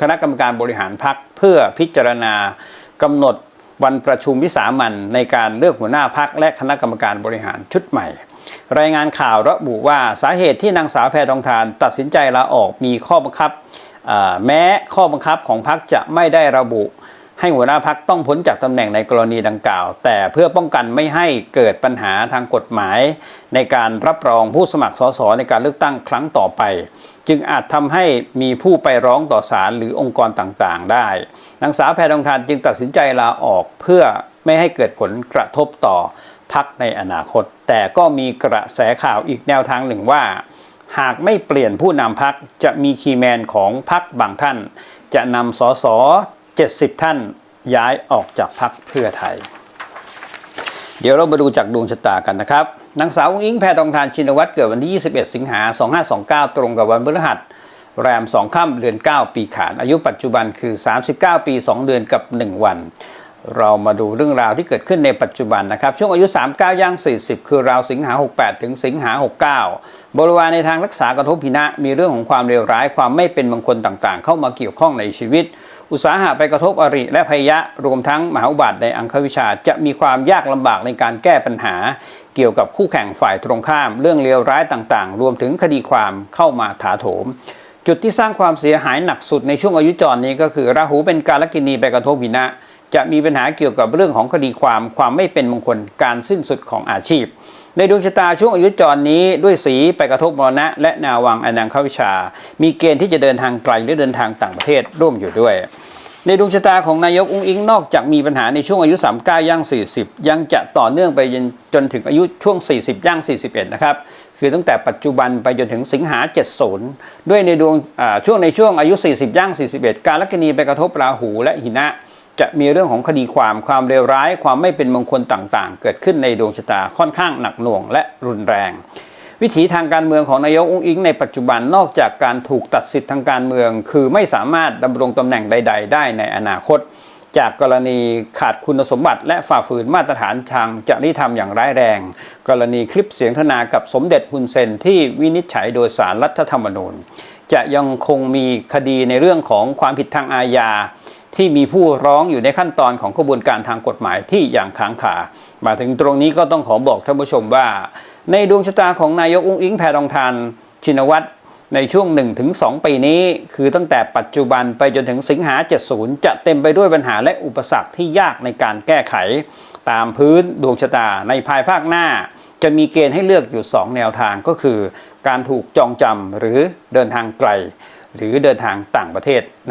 คณะกรรมการบริหารพักเพื่อพิจารณากำหนดวันประชุมวิสามันในการเลือกหัวหน้าพักและคณะกรรมการบริหารชุดใหม่ รายงานข่าวระบุว่าสาเหตุที่นางสาวแพทองทาน ตัดสินใจลาออกมีข้อบังคับแม้ข้อบังคับของพักจะไม่ได้ระบุ ให้หัวหน้าพักต้องพ้นจากตำแหน่งในกรณีดังกล่าว แต่เพื่อป้องกันไม่ให้เกิดปัญหาทางกฎหมาย ในการรับรองผู้สมัครสสในการเลือกตั้งครั้งต่อไป จึงอาจทำให้มีผู้ไปร้องต่อศาลหรือองค์กรต่างๆ ได้นางสาวแพทองทานจึงตัดสินใจลาออกเพื่อไม่ให้เกิดผลกระทบต่อพักในอนาคต แต่ก็มีกระแสข่าวอีกแนวทางหนึ่งว่า หากไม่เปลี่ยนผู้นำพักจะมีคีแมนของพักบางท่าน จะนำสส 70 ท่านย้ายออกจากพักเพื่อไทย เดี๋ยวเรามาดูจากดวงชะตากันนะครับนางสาวอุ้งอิงแพทองทานชินวัตรเกิดวันที่ 21 สิงหา 2529 ตรงกับวันพฤหัสแรม 2 ค่ำเดือน 9 ปีขาน อายุปัจจุบันคือ 39 ปี 2 เดือนกับ 1 วัน เรามาดูเรื่องราวที่เกิดขึ้นในปัจจุบันนะครับ ช่วงอายุ 39ย่าง 40 คือราวสิงหา 68 ถึงสิงหา 69 บริวารในทางรักษากระทบพินะ มีเรื่องของความเลวร้ายความไม่เป็นมงคลต่างๆ เข้ามาเกี่ยวข้องในชีวิต อุตสาหะไปกระทบอริและพยะ รวมทั้งมหาอุบัติในอังควิชา จะมีความยากลำบากในการแก้ปัญหา เกี่ยวกับคู่แข่งฝ่ายตรงข้าม เรื่องเลวร้ายต่างๆ รวมถึงคดีความเข้ามาถาโถมจุดที่สร้างความเสียหายหนักสุดในช่วงอายุจรนี้ก็คือราหูเป็นการลกินีไปกระทบวินะ จะมีปัญหาเกี่ยวกับเรื่องของคดีความความไม่เป็นมงคลการสิ้นสุดของอาชีพ ในดวงชะตาช่วงอายุจรนี้ด้วยสีไปกระทบมรณะ และนาวังอนังควิชา มีเกณฑ์ที่จะเดินทางไกลหรือเดินทางต่างประเทศร่วมอยู่ด้วยในดวงชะตาของนายกอุ้งอิงนอกจากมีปัญหาในช่วงอายุ 39ย่าง 40 ยังจะต่อเนื่องไปจนถึงอายุช่วง 40ย่าง 41 นะครับ คือตั้งแต่ปัจจุบันไปจนถึงสิงหา 70 ด้วยในดวงช่วงในช่วงอายุ 40ย่าง 41 การลัคนีไปกระทบราหูและหินะ จะมีเรื่องของคดีความความเลวร้ายความไม่เป็นมงคลต่างๆ เกิดขึ้นในดวงชะตาค่อนข้างหนักหน่วงและรุนแรง วิถีทางการเมืองของนายกอุ้งอิงในปัจจุบันนอกจากการถูกตัดสิทธิ์ทางการเมือง คือไม่สามารถดำรงตำแหน่งใด ๆ ได้ในอนาคต จากกรณีขาดคุณสมบัติ และฝ่าฝืนมาตรฐานทางจริยธรรมอย่างร้ายแรง กรณีคลิปเสียงทนากับสมเด็จฮุนเซนที่วินิจฉัยโดยสารรัฐธรรมนูญจะยังคงมีคดีในเรื่องของความผิดทางอาญา ที่มีผู้ร้องอยู่ในขั้นตอนของกระบวนการทางกฎหมายที่อย่างค้างคามาถึงตรงนี้ก็ต้องขอบอกท่านผู้ชมว่า ในดวงชะตาของนายกอุ้งอิงแพทองทานชินวัตรในช่วง 1-2 ปีนี้ คือตั้งแต่ปัจจุบันไปจนถึงสิงหา 70 จะเต็มไปด้วยปัญหาและอุปสรรคที่ยากในการแก้ไข ตามพื้นดวงชะตาในภายภาคหน้า จะมีเกณฑ์ให้เลือกอยู่ 2 แนวทางก็คือ การถูกจองจำหรือเดินทางไกล หรือเดินทางต่างประเทศนั่น